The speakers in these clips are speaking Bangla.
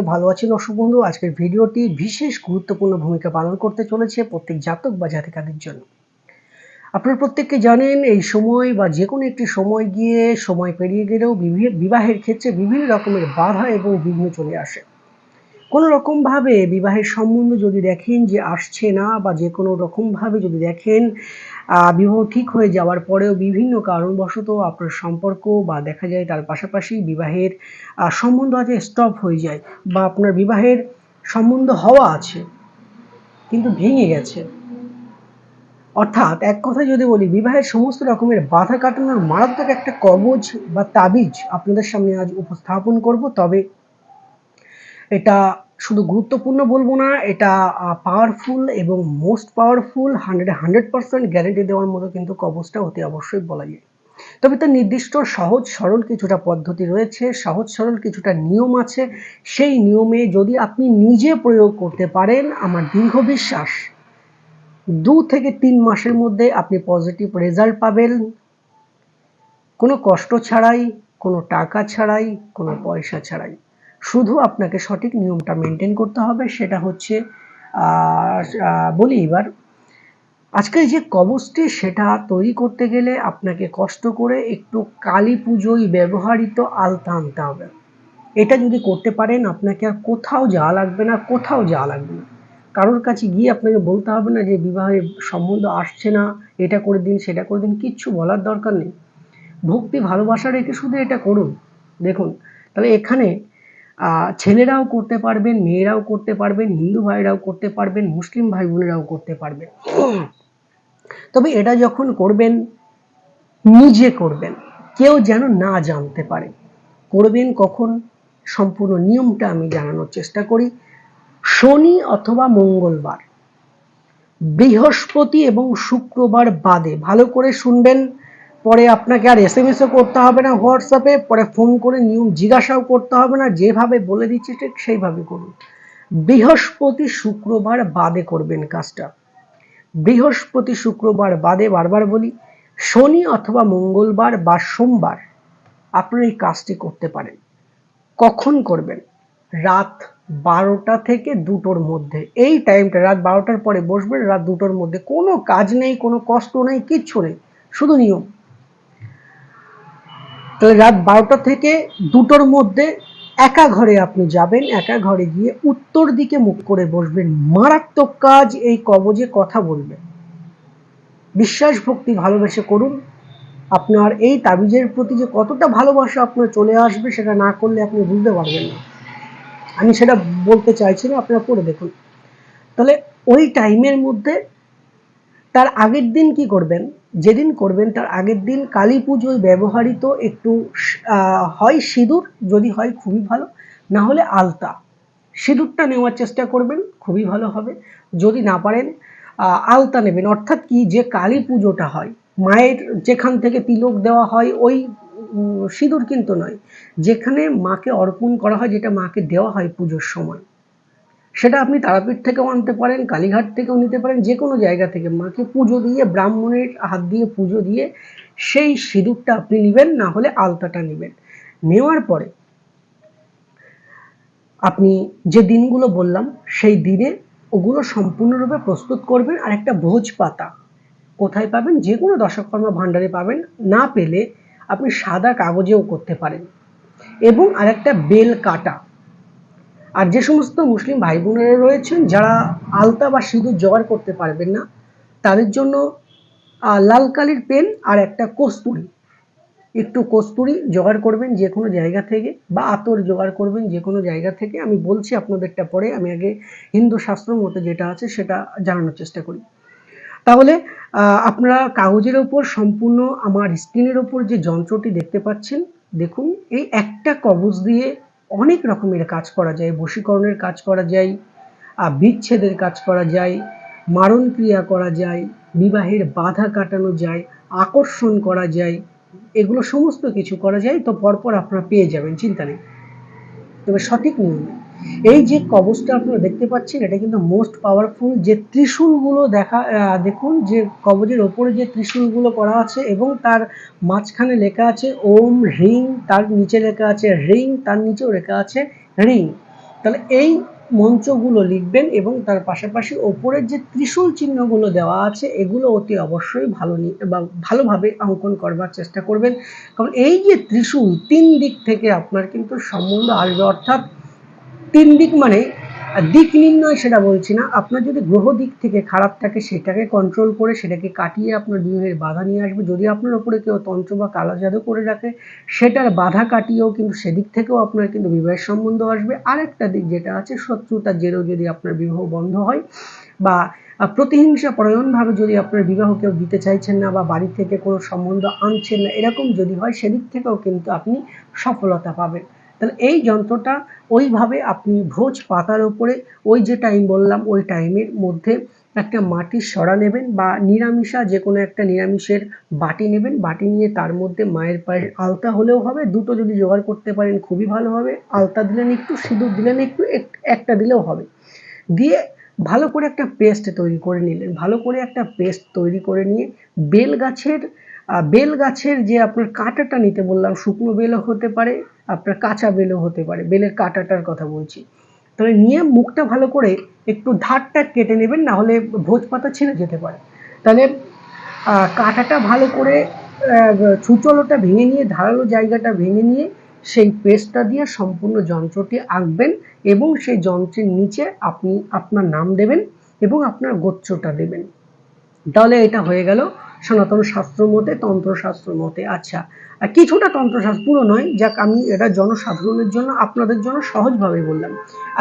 ভালো আছেন দর্শক বন্ধু, আজকের ভিডিওটি বিশেষ গুরুত্বপূর্ণ ভূমিকা পালন করতে চলেছে প্রত্যেক জাতক বা জাতিকাদের জন্য। আপনারা প্রত্যেককে জানেন, এই সময় বা যে কোনো একটি সময় গিয়ে সময় পেরিয়ে গেলেও বিবাহের ক্ষেত্রে বিভিন্ন রকমের বাধা এবং বিঘ্ন চলে আসে। কোনো রকমভাবে বিবাহের সম্বন্ধ যদি দেখেন যে আসছে না বা যে কোনো রকমভাবে যদি দেখেন বিবাহ ঠিক হয়ে যাওয়ার পরেও বিভিন্ন কারণবশত আপনার সম্পর্ক বা দেখা যায় তার পাশাপাশি বিবাহের সম্বন্ধ আছে স্টপ হয়ে যায় বা আপনার বিবাহের সম্বন্ধ হওয়া আছে, কিন্তু ভেঙে গেছে। অর্থাৎ এক কথা যদি বলি, বিবাহের সমস্ত রকমের বাধা কাটানোর মারাত্মক একটা কবজ বা তাবিজ আপনাদের সামনে আজ উপস্থাপন করব। তবে এটা শুধু গুরুত্বপূর্ণ বলব না, এটা পাওয়ারফুল এবং most powerful hundred hundred percent guarantee দেওয়ার মতো কিন্তু কবচটা অতি অবশ্যই বলা যায়। তবে তার নির্দিষ্ট সহজ, সরল কিছুটা পদ্ধতি রয়েছে, সহজ, সরল কিছুটা নিয়ম আছে। সেই নিয়মে যদি আপনি নিজে প্রয়োগ করতে পারেন, আমার দীর্ঘ বিশ্বাস, দু থেকে তিন মাসের মধ্যে আপনি পজিটিভ রেজাল্ট পাবেন। কোনো কষ্ট ছাড়াই, কোনো টাকা ছাড়াই, কোনো পয়সা ছাড়াই। শুধু আপনাকে সঠিক নিয়মটা মেনটেন করতে হবে, সেটা হচ্ছে বলি এবার, আজকে যে কবচটি সেটা তৈরি করতে গেলে আপনাকে কষ্ট করে একটু কালী পুজোয় ব্যবহৃত আলতা আনতে হবে। এটা যদি করতে পারেন, আপনাকে আর কোথাও যাওয়া লাগবে না, কোথাও যাওয়া লাগবে না। কারোর কাছে গিয়ে আপনাকে বলতে হবে না যে বিবাহের সম্বন্ধ আসছে না, এটা করে দিন, সেটা করে দিন, কিচ্ছু বলার দরকার নেই। ভক্তি ভালোবাসা রেখে শুধু এটা করুন। দেখুন, তাহলে এখানে ছেলেরাও করতে পারবেন, মেয়েরাও করতে পারবেন, হিন্দু ভাইরাও করতে পারবেন, মুসলিম ভাই বোনেরাও করতে পারবেন। তবে এটা যখন করবেন, নিজে করবেন, কেউ যেন না জানতে পারে। করবেন কখন? সম্পূর্ণ নিয়মটা আমি জানানোর চেষ্টা করি। শনি অথবা মঙ্গলবার, বৃহস্পতি এবং শুক্রবার বাদে, ভালো করে শুনবেন। পরে আপনাকে আর এস এম এসও করতে হবে না হোয়াটসঅ্যাপে পরে ফোন করে নিয়ম জিজ্ঞাসাও করতে হবে না, যেভাবে বলে দিচ্ছি ঠিক সেইভাবে করুন। বৃহস্পতি শুক্রবার বাদে করবেন কাজটা। বৃহস্পতি শুক্রবার বাদে বারবার বলি, শনি অথবা মঙ্গলবার বা সোমবার আপনারা এই কাজটি করতে পারেন। কখন করবেন? রাত বারোটা থেকে দুটোর মধ্যে। এই টাইমটা রাত বারোটার পরে বসবেন, রাত দুটোর মধ্যে। কোনো কাজ নেই, কোনো কষ্ট নেই, কিচ্ছু নেই। শুধু নিয়ম। তাহলে রাত বারোটা থেকে দুটোর মধ্যে একা ঘরে আপনি যাবেন, একা ঘরে গিয়ে উত্তর দিকে মুখ করে বসবেন। মারাত্মক কাজ এই কবজে কথা বলবেন। বিশ্বাস ভক্তি ভালোবেসে করুন। আপনার এই তাবিজের প্রতি যে কতটা ভালোবাসা আপনার চলে আসবে সেটা না করলে আপনি বুঝতে পারবেন না। আমি সেটা বলতে চাইছি না, আপনারা পড়ে দেখুন। তাহলে ওই টাইমের মধ্যে তার আগের দিন কি করবেন? যেদিন করবেন, তার আগের দিন কালী পুজোয় ব্যবহৃত একটু হয় সিঁদুর, যদি হয় খুবই ভালো, না হলে আলতা। সিঁদুরটা নেওয়ার চেষ্টা করবেন, খুবই ভালো হবে। যদি না পারেন আলতা নেবেন। অর্থাৎ কি, যে কালী পুজোটা হয়, মায়ের যেখান থেকে তিলক দেওয়া হয়, ওই সিঁদুর কিন্তু নয়। যেখানে মাকে অর্পণ করা হয়, যেটা মাকে দেওয়া হয় পুজোর সময়। সেটা আপনি তারাপীঠ থেকেও আনতে পারেন, কালীঘাট থেকেও নিতে পারেন, যে কোনো জায়গা থেকে। মাকে পুজো দিয়ে, ব্রাহ্মণের হাত দিয়ে পুজো দিয়ে সেই সিঁদুরটা আপনি নেবেন, না হলে আলতাটা নেবেন। নেওয়ার পরে আপনি যে দিনগুলো বললাম, সেই দিনে ওগুলো সম্পূর্ণরূপে প্রস্তুত করবেন। আর একটা ভোজ পাতা কোথায় পাবেন? যে কোনো দশকর্মা ভাণ্ডারে পাবেন। না পেলে আপনি সাদা কাগজেও করতে পারেন। এবং আরেকটা বেল কাটা আর যে সমস্ত মুসলিম ভাই বোনেরা রয়েছেন, যারা আলতা বা সিঁদুর জোগাড় করতে পারবেন না, তাদের জন্য লাল কালির পেন আর একটা কস্তুরি। একটু কস্তুরি জোগাড় করবেন যে কোনো জায়গা থেকে বা আতর জোগাড় করবেন যে কোনো জায়গা থেকে। আমি বলছি আপনাদেরটা পরে, আমি আগে হিন্দু শাস্ত্র মতে যেটা আছে সেটা জানানোর চেষ্টা করি। তাহলে আপনারা কাগজের ওপর সম্পূর্ণ আমার স্ক্রিনের ওপর যে যন্ত্রটি দেখতে পাচ্ছেন, দেখুন, এই একটা কবজ দিয়ে অনেক রকমের কাজ করা যায়, বশীকরণের কাজ করা যায় আর বিচ্ছেদের কাজ করা যায়, মারণ ক্রিয়া করা যায়, বিবাহের বাধা কাটানো যায়, আকর্ষণ করা যায়, এগুলো সমস্ত কিছু করা যায়, তো পরপর আপনারা পেয়ে যাবেন, চিন্তা নেই। তবে সঠিক নিয়মে। এই যে কবচটা আপনারা দেখতে পাচ্ছেন, এটা কিন্তু মোস্ট পাওয়ারফুল। যে ত্রিশূলগুলো দেখা দেখুন, যে কবচের ওপরে যে ত্রিশূলগুলো করা আছে এবং তার মাঝখানে লেখা আছে ওম রিং তার নিচে লেখা আছে রিং তার নিচেও লেখা আছে রিং তাহলে এই মঞ্চগুলো লিখবেন এবং তার পাশাপাশি ওপরের যে ত্রিশূল চিহ্নগুলো দেওয়া আছে, এগুলো অতি অবশ্যই ভালো বা ভালোভাবে অঙ্কন করবার চেষ্টা করবেন। কারণ এই যে ত্রিশূল, তিন দিক থেকে আপনার কিন্তু সম্বন্ধ আসবে। অর্থাৎ তিন দিক মানে দিক নির্ণয় সেটা বলছি না। আপনার যদি গ্রহ দিক থেকে খারাপ থাকে, সেটাকে কন্ট্রোল করে সেটাকে কাটিয়ে আপনার বিবাহের বাধা নিয়ে আসবে। যদি আপনার উপরে কেউ তন্ত্র বা কালো জাদু করে রাখে, সেটার বাধা কাটিয়েও কিন্তু সেদিক থেকেও আপনার কিন্তু বিবাহের সম্বন্ধ আসবে। আর একটা দিক যেটা আছে শত্রুতার জেরেও যদি আপনার বিবাহ বন্ধ হয়, বা প্রতিহিংসা পরায়ণভাবে যদি আপনার বিবাহ কেউ দিতে চাইছেন না, বা বাড়ি থেকে কোনো সম্বন্ধ আনছেন না, এরকম যদি হয়, সেদিক থেকেও কিন্তু আপনি সফলতা পাবেন। তাহলে এই যন্ত্রটা ওইভাবে আপনি ভোজ পাতার ওপরে ওই যে টাইম বললাম, ওই টাইমের মধ্যে একটা মাটির সরা নেবেন বা নিরামিষা যে কোনো একটা নিরামিষের বাটি নেবেন। বাটি নিয়ে তার মধ্যে মায়ের পায়ের আলতা হলেও হবে। দুটো যদি জোগাড় করতে পারেন খুবই ভালো হবে। আলতা দিলেন একটু, সিঁদুর দিলেন একটু একটা দিলেও হবে। দিয়ে ভালো করে একটা পেস্ট তৈরি করে নিলেন। ভালো করে একটা পেস্ট তৈরি করে নিয়ে বেল গাছের বেল গাছের যে আপনার কাঁটাটা নিতে বললাম, শুকনো বেলও হতে পারে, আপনার কাঁচা বেলও হতে পারে, বেলের কাঁটাটার কথা বলছি। তাহলে নিয়ে মুখটা ভালো করে একটু ধারটা কেটে নেবেন, না হলে ভোজ পাতা ছিঁড়ে যেতে পারে। তাহলে কাঁটাটা ভালো করে ছুচলোটা ভেঙে নিয়ে, ধারালো জায়গাটা ভেঙে নিয়ে সেই পেস্টটা দিয়ে সম্পূর্ণ যন্ত্রটি আঁকবেন এবং সেই যন্ত্রের নিচে আপনি আপনার নাম দেবেন এবং আপনার গোচ্ছটা দেবেন। তাহলে এটা হয়ে গেল। সনাতন শাস্ত্র মতে, তন্ত্রশাস্ত্র মতে। আচ্ছা কিছুটা তন্ত্রশাস্ত্র পুরো নয়, যাক আমি এটা জনসাধারণের জন্য, আপনাদের জন্য সহজভাবে বললাম।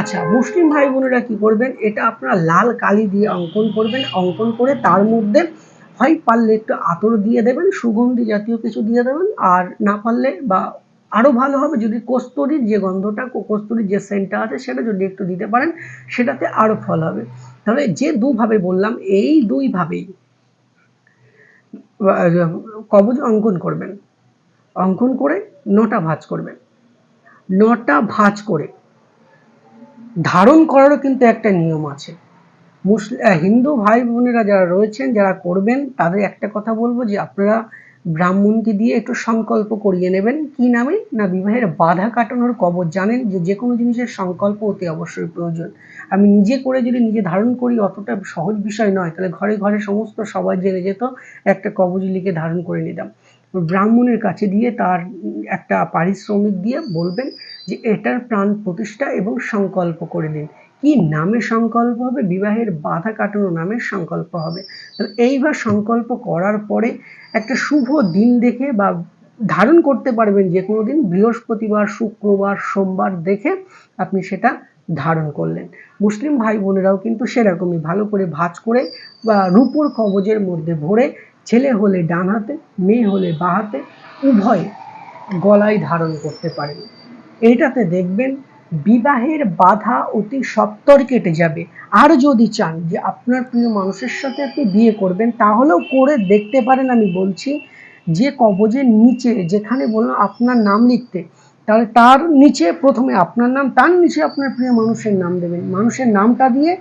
আচ্ছা মুসলিম ভাই বোনেরা কি করবেন? এটা আপনারা লাল কালি দিয়ে অঙ্কন করবেন, অঙ্কন করে তার মধ্যে হয় পারলে একটু আতর দিয়ে দেবেন, সুগন্ধি জাতীয় কিছু দিয়ে দেবেন, আর না পারলে বা আরও ভালো হবে যদি কস্তুরীর যে গন্ধটা, কস্তুরীর যে সেন্টটা আছে, সেটা যদি একটু দিতে পারেন, সেটাতে আরও ফল হবে। তাহলে যে দুভাবে বললাম, এই দুইভাবেই কবজ অঙ্কন করবেন। অঙ্কন করে নটা ভাঁজ করবেন। নটা ভাঁজ করে। ধারণ করারও কিন্তু একটা নিয়ম আছে। মুসলিম হিন্দু ভাই বোনেরা যারা রয়েছেন, যারা করবেন, তাদের একটা কথা বলব যে আপনারা ব্রাহ্মণকে দিয়ে একটু সংকল্প করিয়ে নেবেন। কি নামে? না বিবাহের বাধা কাটানোর কবচ জানেন যে যে কোনো জিনিসের সংকল্প অতি অবশ্যই প্রয়োজন। আমি নিজে করে যদি নিজে ধারণ করি, অতটা সহজ বিষয় নয়। তাহলে ঘরে ঘরে সমস্ত সবাই জেনে যেত একটা কবচ লিখে ধারণ করে নিতাম। ব্রাহ্মণের কাছে দিয়ে তার একটা পারিশ্রমিক দিয়ে বলবেন যে এটার প্রাণ প্রতিষ্ঠা এবং সংকল্প করে দিন। কি নামে সংকল্প হবে? বিবাহের বাধা কাটানো নামে সংকল্প হবে। তাহলে এইবার সংকল্প করার পরে একটা শুভ দিন দেখে বা ধারণ করতে পারবেন যে কোনো দিন বৃহস্পতিবার, শুক্রবার, সোমবার দেখে আপনি সেটা ধারণ করলেন। মুসলিম ভাই বোনেরাও কিন্তু সেরকমই ভালো করে ভাঁজ করে বা রূপোর কবজের মধ্যে ভরে ছেলে হলে ডান হাতে, মেয়ে হলে বাঁ হাতে উভয় গলায় ধারণ করতে পারেন। এইটাতে দেখবেন বিবাহের বাধা অতি সত্বর কেটে যাবে। আর যদি চান যে আপনার প্রিয় মানুষের সাথে আপনি বিয়ে করবেন, তাহলেও করে দেখতে পারেন আমি বলছি যে কবজের নিচে, যেখানে বললাম আপনার নাম লিখতে, তাহলে তার নিচে প্রথমে আপনার নাম, তার নিচে আপনার প্রিয় মানুষের নাম দেবেন। মানুষের নামটা দিয়ে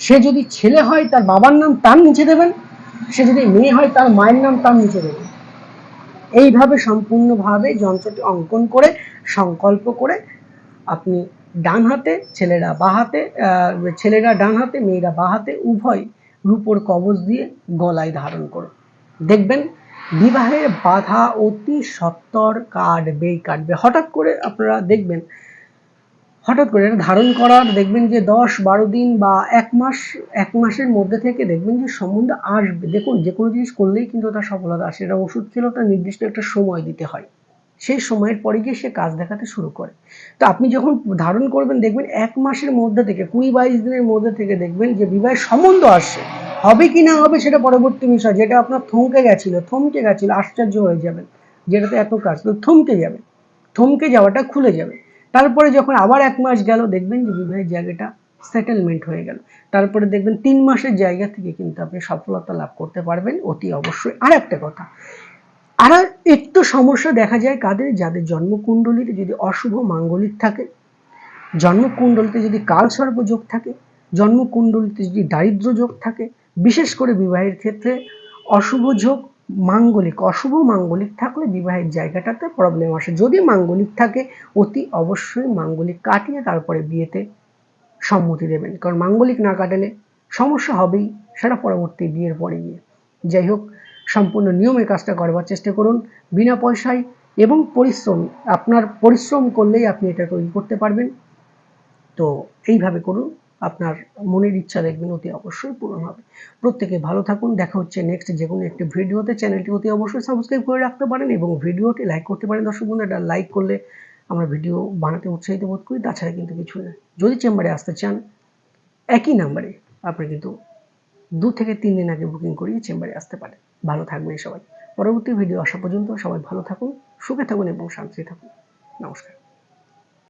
সে যদি ছেলে হয়, তার বাবার নাম তার নিচে দেবেন। সে যদি মেয়ে হয়, তার মায়ের নাম তার নিচে দেবেন। এইভাবে সম্পূর্ণভাবে যন্ত্রটি অঙ্কন করে, সংকল্প করে আপনি ডান হাতে, ছেলেরা বাঁ হাতে ছেলেরা ডান হাতে, মেয়েরা বাঁ হাতে, উভয় রূপোর কবচ দিয়ে গলায় ধারণ করো। দেখবেন বিবাহের বাধা অতি সত্তর কাটবেই কাটবে। হঠাৎ করে আপনারা দেখবেন, হঠাৎ করে ধারণ করার দেখবেন যে দশ বারো দিন বা এক মাস, এক মাসের মধ্যে থেকে দেখবেন যে সম্বন্ধ আসবে। দেখুন, যে কোনো জিনিস করলেই কিন্তু তার সফলতা আসে। এটা ওষুধ খেলেও তার নির্দিষ্ট একটা সময় দিতে হয়। সেই সময়ের পরে গিয়ে সে কাজ দেখাতে শুরু করে। তো আপনি যখন ধারণ করবেন, দেখবেন এক মাসের মধ্যে থেকে, কুড়ি বাইশ দিনের মধ্যে থেকে দেখবেন যে বিবাহের সম্বন্ধ আসছে। হবে কি না হবে সেটা পরবর্তী বিষয়। যেটা আপনার থমকে গেছিল থমকে গেছিল, আশ্চর্য হয়ে যাবেন। যেটাতে এত কাজ, তো থমকে যাবে। থমকে যাওয়াটা খুলে যাবে। তারপরে যখন আবার এক মাস গেল, দেখবেন যে বিবাহের জায়গাটা সেটেলমেন্ট হয়ে গেল। তারপরে দেখবেন তিন মাসের জায়গা থেকে কিন্তু আপনি সফলতা লাভ করতে পারবেন। অতি অবশ্যই। আর একটা কথা আর একটু সমস্যা দেখা যায় কাদের? যাদের জন্মকুণ্ডলীতে যদি অশুভ মাঙ্গলিক থাকে, জন্মকুণ্ডলিতে যদি কাল সর্পযোগ থাকে, জন্মকুণ্ডলিতে যদি দারিদ্র যোগ থাকে, বিশেষ করে বিবাহের ক্ষেত্রে অশুভ যোগ মাঙ্গলিক, অশুভ মাঙ্গলিক থাকলে বিবাহের জায়গাটাতে প্রবলেম আসে। যদি মাঙ্গলিক থাকে, অতি অবশ্যই মাঙ্গলিক কাটিয়ে তারপরে বিয়েতে সম্মতি দেবেন। কারণ মাঙ্গলিক না কাটালে সমস্যা হবেই, সেটা পরবর্তী বিয়ের পরে গিয়ে। যাই হোক সম্পূর্ণ নিয়মে কাজটা করবার চেষ্টা করুন, বিনা পয়সায় এবং পরিশ্রম, আপনার পরিশ্রম করলেই আপনি এটা তৈরি করতে পারবেন। তো এইভাবে করুন, আপনার মনের ইচ্ছা দেখবেন অতি অবশ্যই পূরণ হবে। প্রত্যেকে ভালো থাকুন, দেখা হচ্ছে নেক্সট যে কোনো একটি ভিডিওতে। চ্যানেলটি অতি অবশ্যই সাবস্ক্রাইব করে রাখতে পারেন এবং ভিডিওটি লাইক করতে পারেন। দর্শক বন্ধু এটা লাইক করলে আমরা ভিডিও বানাতে উৎসাহিত বোধ করি, তাছাড়া কিন্তু কিছু না। যদি চেম্বারে আসতে চান, একই নাম্বারে আপনি কিন্তু দু থেকে তিন দিন আগে বুকিং করিয়ে চেম্বারে আসতে পারেন। ভালো থাকবেন সবাই। পরবর্তী ভিডিও আসা পর্যন্ত সবাই ভালো থাকুন, সুখে থাকুন এবং শান্তিতে থাকুন। নমস্কার।